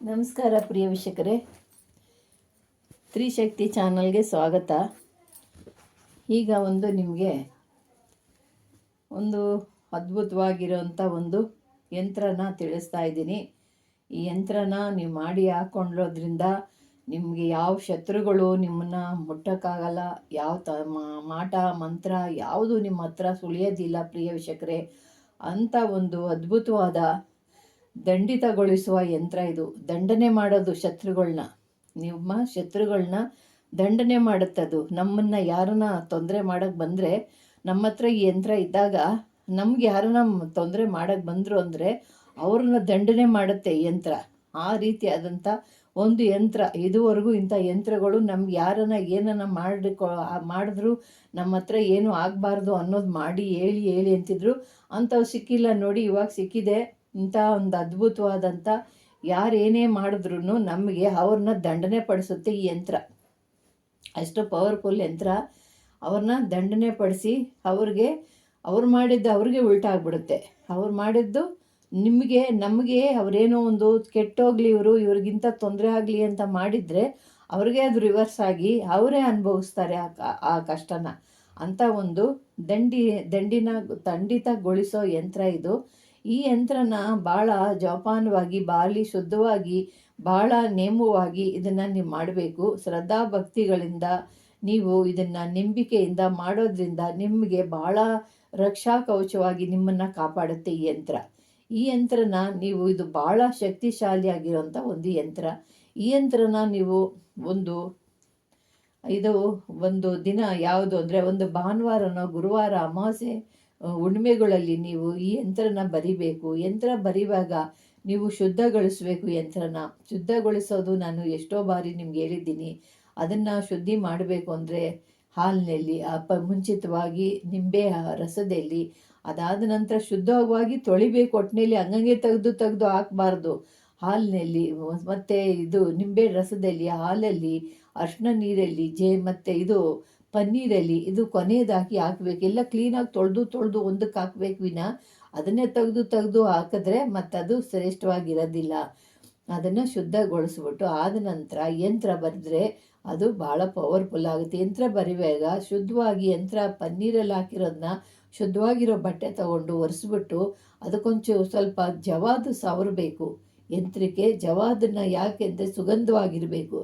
ನಮಸ್ಕಾರ ಪ್ರಿಯ ವೀಕ್ಷಕರೇ. ತ್ರಿಶಕ್ತಿ ಚಾನಲ್ಗೆ ಸ್ವಾಗತ. ಈಗ ಒಂದು ನಿಮಗೆ ಒಂದು ಅದ್ಭುತವಾಗಿರೋಂಥ ಒಂದು ಯಂತ್ರನ ತಿಳಿಸ್ತಾ ಇದ್ದೀನಿ. ಈ ಯಂತ್ರನ ನೀವು ಮಾಡಿ ಹಾಕ್ಕೊಳ್ಳೋದ್ರಿಂದ ನಿಮಗೆ ಯಾವ ಶತ್ರುಗಳು ನಿಮ್ಮನ್ನು ಮುಟ್ಟಕ್ಕಾಗಲ್ಲ, ಯಾವ ತ ಮಾಟ, ಮಂತ್ರ ಯಾವುದು ನಿಮ್ಮ ಹತ್ರ ಸುಳಿಯೋದಿಲ್ಲ ಪ್ರಿಯ ವೀಕ್ಷಕರೇ. ಅಂಥ ಒಂದು ಅದ್ಭುತವಾದ ದಂಡಿತಗೊಳಿಸುವ ಯಂತ್ರ ಇದು. ದಂಡನೆ ಮಾಡೋದು ಶತ್ರುಗಳನ್ನ ನಿಮ್ಮ ಶತ್ರುಗಳನ್ನ ದಂಡನೆ ಮಾಡುತ್ತದು. ನಮ್ಮನ್ನು ಯಾರನ್ನ ತೊಂದರೆ ಮಾಡೋಕ್ಕೆ ಬಂದರೆ ನಮ್ಮ ಹತ್ರ ಈ ಯಂತ್ರ ಇದ್ದಾಗ ನಮ್ಗೆ ಯಾರನ್ನ ತೊಂದರೆ ಮಾಡೋಕ್ಕೆ ಬಂದರು ಅಂದರೆ ಅವ್ರನ್ನ ದಂಡನೆ ಮಾಡುತ್ತೆ ಯಂತ್ರ. ಆ ರೀತಿಯಾದಂಥ ಒಂದು ಯಂತ್ರ. ಇದುವರೆಗೂ ಇಂಥ ಯಂತ್ರಗಳು ನಮ್ಗೆ ಯಾರನ್ನ ಏನನ್ನ ಮಾಡಿಕೊ, ಮಾಡಿದ್ರು ನಮ್ಮ ಹತ್ರ ಏನು ಆಗಬಾರ್ದು ಅನ್ನೋದು ಮಾಡಿ, ಹೇಳಿ ಹೇಳಿ ಅಂತಿದ್ರು, ಅಂಥವು ಸಿಕ್ಕಿಲ್ಲ ನೋಡಿ, ಇವಾಗ ಸಿಕ್ಕಿದೆ. ಇಂಥ ಒಂದು ಅದ್ಭುತವಾದಂಥ ಯಾರು ಏನೇ ಮಾಡಿದ್ರು ನಮಗೆ ಅವ್ರನ್ನ ದಂಡನೆ ಪಡಿಸುತ್ತೆ ಈ ಯಂತ್ರ. ಅಷ್ಟು ಪವರ್ಫುಲ್ ಯಂತ್ರ ಅವ್ರನ್ನ ದಂಡನೆ ಪಡಿಸಿ ಅವ್ರಿಗೆ, ಅವ್ರು ಮಾಡಿದ್ದು ಅವ್ರಿಗೆ ಉಲ್ಟಾಗ್ಬಿಡುತ್ತೆ. ಅವ್ರು ಮಾಡಿದ್ದು ನಿಮಗೆ, ನಮಗೆ ಅವರೇನೋ ಒಂದು ಕೆಟ್ಟೋಗ್ಲಿ ಇವರು, ಇವ್ರಿಗಿಂತ ತೊಂದರೆ ಆಗಲಿ ಅಂತ ಮಾಡಿದರೆ ಅವ್ರಿಗೆ ಅದು ರಿವರ್ಸ್ ಆಗಿ ಅವರೇ ಅನುಭವಿಸ್ತಾರೆ ಆ ಆ ಕಷ್ಟನ. ಅಂಥ ಒಂದು ದಂಡಿ, ದಂಡಿನ ದಂಡಿತಗೊಳಿಸೋ ಯಂತ್ರ ಇದು. ಈ ಯಂತ್ರನ ಭಾಳ ಜೋಪಾನವಾಗಿ ಬಾಲಿ ಶುದ್ಧವಾಗಿ ಭಾಳ ನೇಮವಾಗಿ ಇದನ್ನು ನೀವು ಮಾಡಬೇಕು. ಶ್ರದ್ಧಾ ಭಕ್ತಿಗಳಿಂದ ನೀವು ಇದನ್ನು ನಂಬಿಕೆಯಿಂದ ಮಾಡೋದ್ರಿಂದ ನಿಮಗೆ ಭಾಳ ರಕ್ಷಾ ಕವಚವಾಗಿ ನಿಮ್ಮನ್ನು ಕಾಪಾಡುತ್ತೆ ಈ ಯಂತ್ರ. ಈ ಯಂತ್ರನ ನೀವು ಇದು ಭಾಳ ಶಕ್ತಿಶಾಲಿಯಾಗಿರುವಂಥ ಒಂದು ಯಂತ್ರ. ಈ ಯಂತ್ರನ ನೀವು ಒಂದು ಇದು ಒಂದು ದಿನ ಯಾವುದು ಅಂದರೆ ಒಂದು ಭಾನುವಾರನೋ, ಗುರುವಾರ, ಅಮಾವಾಸ್ಯೆ ಆ, ಹುಣ್ಣಿಮೆಗಳಲ್ಲಿ ನೀವು ಈ ಯಂತ್ರನ ಬರಿಬೇಕು. ಯಂತ್ರ ಬರಿವಾಗ ನೀವು ಶುದ್ಧಗೊಳಿಸಬೇಕು ಯಂತ್ರನ. ಶುದ್ಧಗೊಳಿಸೋದು ನಾನು ಎಷ್ಟೋ ಬಾರಿ ನಿಮ್ಗೆ ಹೇಳಿದ್ದೀನಿ. ಅದನ್ನು ಶುದ್ಧಿ ಮಾಡಬೇಕು ಅಂದರೆ ಹಾಲಿನಲ್ಲಿ ಅಪ ಮುಂಚಿತವಾಗಿ ನಿಂಬೆ ರಸದಲ್ಲಿ ಅದಾದ ನಂತರ ಶುದ್ಧವಾಗಿ ತೊಳಿಬೇಕು. ಒಟ್ಟಿನಲ್ಲಿ ಹಂಗಂಗೆ ತೆಗೆದು ತೆಗೆದು ಹಾಕಬಾರ್ದು. ಹಾಲಿನಲ್ಲಿ ಮತ್ತು ಇದು ನಿಂಬೆ ರಸದಲ್ಲಿ ಹಾಲಲ್ಲಿ ಅರ್ಶಿನ ನೀರಲ್ಲಿ ಜೇ ಮತ್ತು ಇದು ಪನ್ನೀರಲ್ಲಿ ಇದು ಕೊನೆಯದಾಗಿ ಹಾಕಬೇಕು. ಎಲ್ಲ ಕ್ಲೀನಾಗಿ ತೊಳೆದು ತೊಳೆದು ಒಂದಕ್ಕೆ ಹಾಕ್ಬೇಕು ವಿನ. ಅದನ್ನೇ ತೆಗೆದು ತೆಗೆದು ಹಾಕಿದ್ರೆ ಮತ್ತದು ಶ್ರೇಷ್ಠವಾಗಿರೋದಿಲ್ಲ. ಅದನ್ನು ಶುದ್ಧಗೊಳಿಸ್ಬಿಟ್ಟು ಆದ ನಂತರ ಯಂತ್ರ ಬರೆದ್ರೆ ಅದು ಭಾಳ ಪವರ್ಫುಲ್ ಆಗುತ್ತೆ. ಯಂತ್ರ ಬರಿವಾಗ ಶುದ್ಧವಾಗಿ ಯಂತ್ರ ಪನ್ನೀರಲ್ಲಿ ಹಾಕಿರೋದನ್ನ ಶುದ್ಧವಾಗಿರೋ ಬಟ್ಟೆ ತಗೊಂಡು ಒರೆಸ್ಬಿಟ್ಟು ಅದಕ್ಕೊಂಚೂರು ಸ್ವಲ್ಪ ಜವಾದು ಸವರಬೇಕು. ಯಂತ್ರಕ್ಕೆ ಜವಾದನ್ನು ಯಾಕೆಂದರೆ ಸುಗಂಧವಾಗಿರಬೇಕು.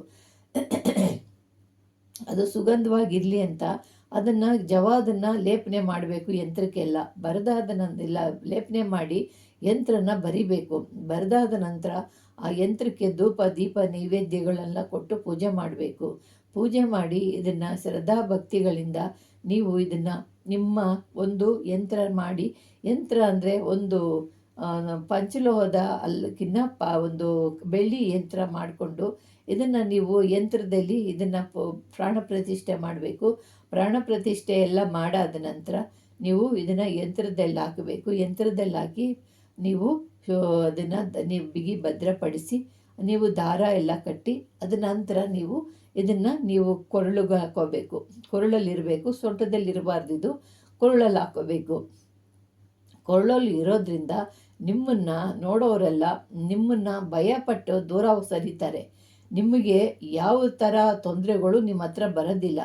ಅದು ಸುಗಂಧವಾಗಿರಲಿ ಅಂತ ಅದನ್ನು ಜವಾದನ್ನು ಲೇಪನೆ ಮಾಡಬೇಕು ಯಂತ್ರಕ್ಕೆಲ್ಲ. ಬರದಾದ ನಂತರ ಲೇಪನೆ ಮಾಡಿ ಯಂತ್ರನ ಬರಿಬೇಕು. ಬರೆದಾದ ನಂತರ ಆ ಯಂತ್ರಕ್ಕೆ ಧೂಪ, ದೀಪ ನೈವೇದ್ಯಗಳೆಲ್ಲ ಕೊಟ್ಟು ಪೂಜೆ ಮಾಡಬೇಕು. ಪೂಜೆ ಮಾಡಿ ಇದನ್ನು ಶ್ರದ್ಧಾ ಭಕ್ತಿಗಳಿಂದ ನೀವು ಇದನ್ನು ನಿಮ್ಮ ಒಂದು ಯಂತ್ರ ಮಾಡಿ, ಯಂತ್ರ ಅಂದರೆ ಒಂದು ಪಂಚಲೋಹದ ಅಲ್ಲಕ್ಕಿನ್ನ ಪ, ಒಂದು ಬೆಳ್ಳಿ ಯಂತ್ರ ಮಾಡಿಕೊಂಡು ಇದನ್ನು ನೀವು ಯಂತ್ರದಲ್ಲಿ ಇದನ್ನು ಪ್ರಾಣ ಪ್ರತಿಷ್ಠೆ ಮಾಡಬೇಕು. ಪ್ರಾಣ ಪ್ರತಿಷ್ಠೆ ಎಲ್ಲ ಮಾಡಾದ ನಂತರ ನೀವು ಇದನ್ನು ಯಂತ್ರದಲ್ಲಿ ಹಾಕಬೇಕು. ಯಂತ್ರದಲ್ಲಿ ಹಾಕಿ ನೀವು ಅದನ್ನು ನೀವು ಬಿಗಿ ಭದ್ರಪಡಿಸಿ ನೀವು ದಾರ ಎಲ್ಲ ಕಟ್ಟಿ ಅದ ನಂತರ ನೀವು ಇದನ್ನು ನೀವು ಕೊರಳುಗೆ ಹಾಕೋಬೇಕು. ಕೊರಳಲ್ಲಿರಬೇಕು. ಸೊಂಟದಲ್ಲಿರಬಾರ್ದು ಇದು ಕೊರಳಲ್ಲಿ ಹಾಕೋಬೇಕು. ಕೊರಳಲ್ಲಿ ಇರೋದ್ರಿಂದ ನಿಮ್ಮನ್ನು ನೋಡೋರೆಲ್ಲ ನಿಮ್ಮನ್ನು ಭಯಪಟ್ಟು ದೂರ ಸರಿತಾರೆ ನಿಮಗೆ ಯಾವ ಥರ ತೊಂದರೆಗಳು ನಿಮ್ಮ ಹತ್ರ ಬರೋದಿಲ್ಲ.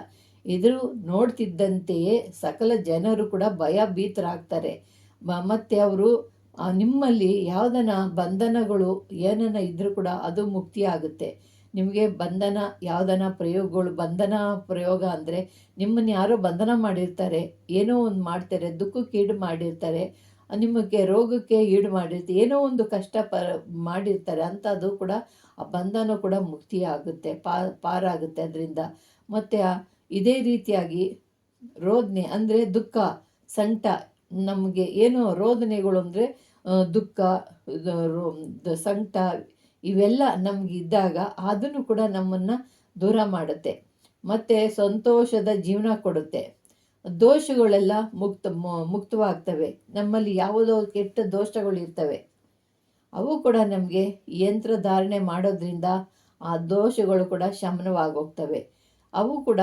ಇದು ನೋಡ್ತಿದ್ದಂತೆಯೇ ಸಕಲ ಜನರು ಕೂಡ ಭಯ ಭೀತರಾಗ್ತಾರೆ ಮತ್ತು ಅವರು ನಿಮ್ಮಲ್ಲಿ ಯಾವ್ದನ ಬಂಧನಗಳು ಏನನ್ನ ಇದ್ರೂ ಕೂಡ ಅದು ಮುಕ್ತಿ ಆಗುತ್ತೆ ನಿಮಗೆ ಬಂಧನ, ಯಾವ್ದನ ಪ್ರಯೋಗಗಳು, ಬಂಧನ ಪ್ರಯೋಗ ಅಂದರೆ ನಿಮ್ಮನ್ನು ಯಾರೋ ಬಂಧನ ಮಾಡಿರ್ತಾರೆ, ಏನೋ ಒಂದು ಮಾಡ್ತಾರೆ, ದುಃಖಕ್ಕೀಡು ಮಾಡಿರ್ತಾರೆ ನಿಮಗೆ ರೋಗಕ್ಕೆ ಈಡು ಮಾಡಿರ್ತೀವಿ ಏನೋ ಒಂದು ಕಷ್ಟ ಪ ಮಾಡಿರ್ತಾರೆ ಅಂಥದ್ದು ಕೂಡ ಆ ಬಂಧನ ಕೂಡ ಮುಕ್ತಿ ಪಾ, ಪಾರಾಗುತ್ತೆ ಅದರಿಂದ. ಮತ್ತು ಇದೇ ರೀತಿಯಾಗಿ ರೋದನೆ ಅಂದರೆ ದುಃಖ, ಸಂಟ, ನಮಗೆ ಏನು ರೋದನೆಗಳು ಅಂದರೆ ದುಃಖ ಸಂಕಟ ಇವೆಲ್ಲ ನಮಗೆ ಇದ್ದಾಗ ಅದನ್ನು ಕೂಡ ನಮ್ಮನ್ನು ದೂರ ಮಾಡುತ್ತೆ. ಮತ್ತು ಸಂತೋಷದ ಜೀವನ ಕೊಡುತ್ತೆ. ದೋಷಗಳೆಲ್ಲ ಮುಕ್ತ ಮುಕ್ತವಾಗ್ತವೆ. ನಮ್ಮಲ್ಲಿ ಯಾವುದೋ ಕೆಟ್ಟ ದೋಷಗಳು ಇರ್ತವೆ ಅವು ಕೂಡ ನಮಗೆ ಯಂತ್ರ ಧಾರಣೆ ಮಾಡೋದ್ರಿಂದ ಆ ದೋಷಗಳು ಕೂಡ ಶಮನವಾಗೋಗ್ತವೆ. ಅವು ಕೂಡ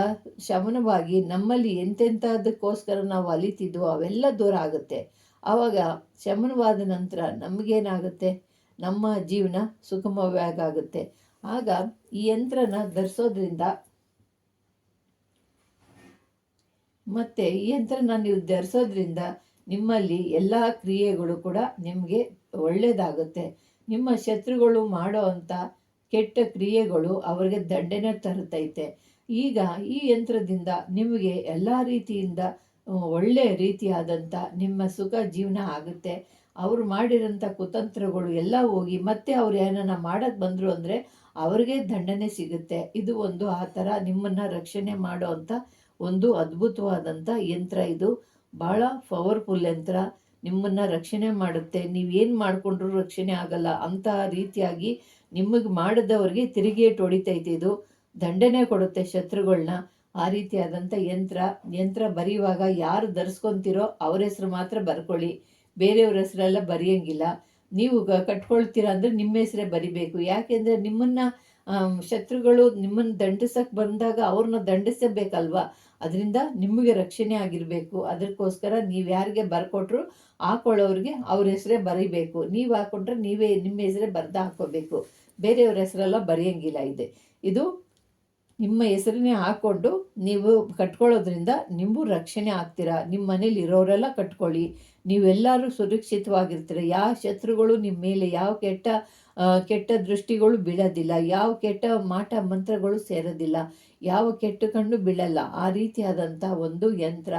ಶಮನವಾಗಿ ನಮ್ಮಲ್ಲಿ ಎಂತೆಂಥದಕ್ಕೋಸ್ಕರ ನಾವು ಅಲಿತಿದ್ವೋ ಅವೆಲ್ಲ ದೂರ ಆಗುತ್ತೆ. ಆವಾಗ ಶಮನವಾದ ನಂತರ ನಮಗೇನಾಗುತ್ತೆ? ನಮ್ಮ ಜೀವನ ಸುಗಮವಾಗುತ್ತೆ ಆಗ ಈ ಯಂತ್ರನ ಧರಿಸೋದ್ರಿಂದ ಮತ್ತು ಈ ಯಂತ್ರನ ನೀವು ಧರಿಸೋದ್ರಿಂದ ನಿಮ್ಮಲ್ಲಿ ಎಲ್ಲ ಕ್ರಿಯೆಗಳು ಕೂಡ ನಿಮಗೆ ಒಳ್ಳೆಯದಾಗುತ್ತೆ ನಿಮ್ಮ ಶತ್ರುಗಳು ಮಾಡೋ ಅಂಥ ಕೆಟ್ಟ ಕ್ರಿಯೆಗಳು ಅವರಿಗೆ ದಂಡನೆ ತರುತ್ತೈತೆ. ಈಗ ಈ ಯಂತ್ರದಿಂದ ನಿಮಗೆ ಎಲ್ಲ ರೀತಿಯಿಂದ ಒಳ್ಳೆಯ ರೀತಿಯಾದಂಥ ನಿಮ್ಮ ಸುಖ ಜೀವನ ಆಗುತ್ತೆ. ಅವರು ಮಾಡಿರೋಂಥ ಕುತಂತ್ರಗಳು ಎಲ್ಲ ಹೋಗಿ ಮತ್ತೆ ಅವ್ರು ಏನನ್ನ ಮಾಡೋಕ್ಕೆ ಬಂದರು ಅಂದರೆ ಅವ್ರಿಗೆ ದಂಡನೆ ಸಿಗುತ್ತೆ. ಇದು ಒಂದು ಆ ಥರ ನಿಮ್ಮನ್ನು ರಕ್ಷಣೆ ಮಾಡೋ ಅಂಥ ಒಂದು ಅದ್ಭುತವಾದಂಥ ಯಂತ್ರ ಇದು. ಭಾಳ ಪವರ್ಫುಲ್ ಯಂತ್ರ. ನಿಮ್ಮನ್ನು ರಕ್ಷಣೆ ಮಾಡುತ್ತೆ. ನೀವೇನು ಮಾಡಿಕೊಂಡ್ರೂ ರಕ್ಷಣೆ ಆಗಲ್ಲ. ಅಂತಹ ರೀತಿಯಾಗಿ ನಿಮಗೆ ಮಾಡಿದವರಿಗೆ ತಿರುಗೇಟು ಹೊಡಿತೈತೆ ಇದು. ದಂಡನೆ ಕೊಡುತ್ತೆ ಶತ್ರುಗಳನ್ನ ಆ ರೀತಿಯಾದಂಥ ಯಂತ್ರ. ಯಂತ್ರ ಬರೆಯುವಾಗ ಯಾರು ಧರಿಸ್ಕೊತಿರೋ ಅವ್ರ ಹೆಸರು ಮಾತ್ರ ಬರ್ಕೊಳ್ಳಿ. ಬೇರೆಯವ್ರ ಹೆಸರೆಲ್ಲ ಬರೆಯೋಂಗಿಲ್ಲ. ನೀವು ಕಟ್ಕೊಳ್ತೀರ ಅಂದರೆ ನಿಮ್ಮ ಹೆಸರೇ ಬರಿಬೇಕು. ಯಾಕೆಂದರೆ ನಿಮ್ಮನ್ನು ಶತ್ರುಗಳು ನಿಮ್ಮನ್ನು ದಂಡಿಸಕ್ಕೆ ಬಂದಾಗ ಅವ್ರನ್ನ ದಂಡಿಸಬೇಕಲ್ವಾ ಅದರಿಂದ ನಿಮಗೆ ರಕ್ಷಣೆ ಆಗಿರಬೇಕು. ಅದಕ್ಕೋಸ್ಕರ ನೀವು ಯಾರಿಗೆ ಬರ್ಕೊಟ್ರು ಹಾಕೊಳ್ಳೋರಿಗೆ ಅವ್ರ ಹೆಸರೇ ಬರೀಬೇಕು. ನೀವು ಹಾಕೊಂಡ್ರೆ ನೀವೇ ನಿಮ್ಮ ಹೆಸರೇ ಬರ್ದು ಹಾಕೋಬೇಕು. ಬೇರೆಯವ್ರ ಹೆಸರೆಲ್ಲ ಬರೆಯೋಂಗಿಲ್ಲ ಇದೆ. ಇದು ನಿಮ್ಮ ಹೆಸರನ್ನೇ ಹಾಕ್ಕೊಂಡು ನೀವು ಕಟ್ಕೊಳ್ಳೋದ್ರಿಂದ ನಿಮಗೂ ರಕ್ಷಣೆ ಆಗ್ತೀರಾ? ನಿಮ್ಮ ಮನೇಲಿ ಇರೋರೆಲ್ಲ ಕಟ್ಕೊಳ್ಳಿ. ನೀವೆಲ್ಲರೂ ಸುರಕ್ಷಿತವಾಗಿರ್ತೀರ? ಯಾವ ಶತ್ರುಗಳು ನಿಮ್ಮ ಮೇಲೆ ಯಾವ ಕೆಟ್ಟ ಕೆಟ್ಟ ದೃಷ್ಟಿಗಳು ಬೀಳೋದಿಲ್ಲ. ಯಾವ ಕೆಟ್ಟ ಮಾಟ, ಮಂತ್ರಗಳು ಸೇರೋದಿಲ್ಲ. ಯಾವ ಕೆಟ್ಟ ಕಣ್ಣು ಬೀಳಲ್ಲ. ಆ ರೀತಿಯಾದಂಥ ಒಂದು ಯಂತ್ರ.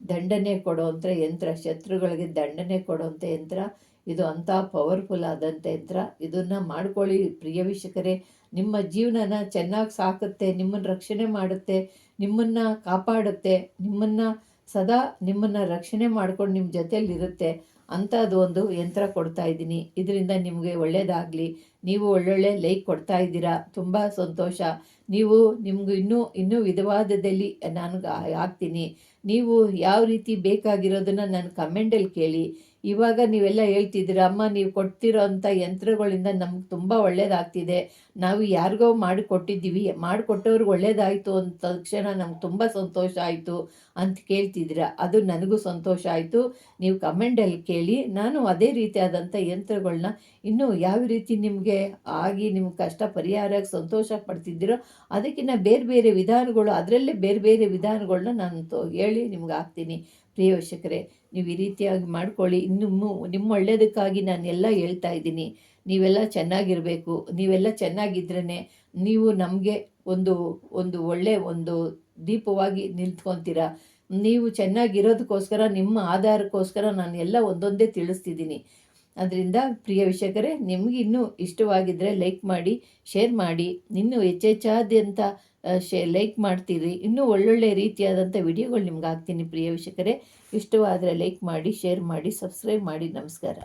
ದಂಡನೆ ಕೊಡೋವಂಥ ಯಂತ್ರ. ಶತ್ರುಗಳಿಗೆ ದಂಡನೆ ಕೊಡೋವಂಥ ಯಂತ್ರ. ಇದು ಅಂಥ ಪವರ್ಫುಲ್ ಆದಂಥ ಯಂತ್ರ. ಇದನ್ನು ಮಾಡ್ಕೊಳ್ಳಿ ಪ್ರಿಯ ವೀಕ್ಷಕರೇ. ನಿಮ್ಮ ಜೀವನನ ಚೆನ್ನಾಗಿ ಸಾಕುತ್ತೆ, ನಿಮ್ಮನ್ನು ರಕ್ಷಣೆ ಮಾಡುತ್ತೆ, ನಿಮ್ಮನ್ನು ಕಾಪಾಡುತ್ತೆ, ನಿಮ್ಮನ್ನು ಸದಾ ನಿಮ್ಮನ್ನು ರಕ್ಷಣೆ ಮಾಡ್ಕೊಂಡು ನಿಮ್ಮ ಜೊತೆಯಲ್ಲಿರುತ್ತೆ ಅಂಥದ್ದು ಒಂದು ಯಂತ್ರ ಕೊಡ್ತಾ ಇದ್ದೀನಿ. ಇದರಿಂದ ನಿಮಗೆ ಒಳ್ಳೆಯದಾಗಲಿ ನೀವು ಒಳ್ಳೊಳ್ಳೆ ಲೈಕ್ ಕೊಡ್ತಾ ಇದ್ದೀರಾ, ತುಂಬ ಸಂತೋಷ. ನೀವು ನಿಮಗೂ ಇನ್ನೂ ಇನ್ನೂ ವಿಧವಾದದಲ್ಲಿ ನಾನು ಹಾಕ್ತೀನಿ. ನೀವು ಯಾವ ರೀತಿ ಬೇಕಾಗಿರೋದನ್ನು ನಾನು ಕಮೆಂಟಲ್ಲಿ ಕೇಳಿ. ಇವಾಗ ನೀವೆಲ್ಲ ಹೇಳ್ತಿದ್ದೀರ, ಅಮ್ಮ, ನೀವು ಕೊಡ್ತಿರೋ ಅಂಥ ಯಂತ್ರಗಳಿಂದ ನಮ್ಗೆ ತುಂಬ ಒಳ್ಳೇದಾಗ್ತಿದೆ. ನಾವು ಯಾರಿಗೋ ಮಾಡಿಕೊಟ್ಟಿದ್ದೀವಿ, ಮಾಡಿಕೊಟ್ಟವ್ರಿಗೆ ಒಳ್ಳೇದಾಯಿತು ಅಂತ ತಕ್ಷಣ ನಮ್ಗೆ ತುಂಬ ಸಂತೋಷ ಆಯಿತು ಅಂತ ಕೇಳ್ತಿದ್ದೀರ. ಅದು ನನಗೂ ಸಂತೋಷ ಆಯಿತು. ನೀವು ಕಮೆಂಟಲ್ಲಿ ಕೇಳಿ, ನಾನು ಅದೇ ರೀತಿಯಾದಂಥ ಯಂತ್ರಗಳನ್ನ ಇನ್ನೂ ಯಾವ ರೀತಿ ನಿಮಗೆ ಆಗಿ ನಿಮ್ಗೆ ಕಷ್ಟ ಪರಿಹಾರ ಸಂತೋಷ ಪಡ್ತಿದ್ದೀರೋ ಅದಕ್ಕಿಂತ ಬೇರೆ ಬೇರೆ ವಿಧಾನಗಳು, ಅದರಲ್ಲೇ ಬೇರೆ ಬೇರೆ ವಿಧಾನಗಳನ್ನ ನಾನು ಹೇಳಿ ನಿಮ್ಗೆ ಹಾಕ್ತೀನಿ. ಪ್ರಿಯ ವೀಕ್ಷಕರೇ ನೀವು ಈ ರೀತಿಯಾಗಿ ಮಾಡ್ಕೊಳ್ಳಿ. ಇನ್ನು ನಿಮ್ಮ ಒಳ್ಳೆಯದಕ್ಕಾಗಿ ನಾನು ಎಲ್ಲ ಹೇಳ್ತಾ ಇದ್ದೀನಿ. ನೀವೆಲ್ಲ ಚೆನ್ನಾಗಿರಬೇಕು. ನೀವೆಲ್ಲ ಚೆನ್ನಾಗಿದ್ರೇ ನೀವು ನಮಗೆ ಒಂದು ಒಂದು ಒಳ್ಳೆ ಒಂದು ದೀಪವಾಗಿ ನಿಂತ್ಕೊತೀರಾ. ನೀವು ಚೆನ್ನಾಗಿರೋದಕ್ಕೋಸ್ಕರ, ನಿಮ್ಮ ಆಧಾರಕ್ಕೋಸ್ಕರ ನಾನು ಎಲ್ಲ ಒಂದೊಂದೇ ತಿಳಿಸ್ತಿದ್ದೀನಿ. ಅದರಿಂದ ಪ್ರಿಯ ವೀಕ್ಷಕರೇ ನಿಮಗಿನ್ನೂ ಇಷ್ಟವಾಗಿದ್ದರೆ ಲೈಕ್ ಮಾಡಿ, ಶೇರ್ ಮಾಡಿ. ಇನ್ನೂ ಹೆಚ್ಚೆಚ್ಚಾದ್ಯಂತ ಶೇ ಲೈಕ್ ಮಾಡ್ತೀರಿ. ಇನ್ನೂ ಒಳ್ಳೊಳ್ಳೆ ರೀತಿಯಾದಂಥ ವಿಡಿಯೋಗಳು ನಿಮ್ಗೆ ಹಾಕ್ತೀನಿ ಪ್ರಿಯ ವೀಕ್ಷಕರೇ. ಇಷ್ಟವಾದರೆ ಲೈಕ್ ಮಾಡಿ ಶೇರ್ ಮಾಡಿ ಸಬ್ಸ್ಕ್ರೈಬ್ ಮಾಡಿ. ನಮಸ್ಕಾರ.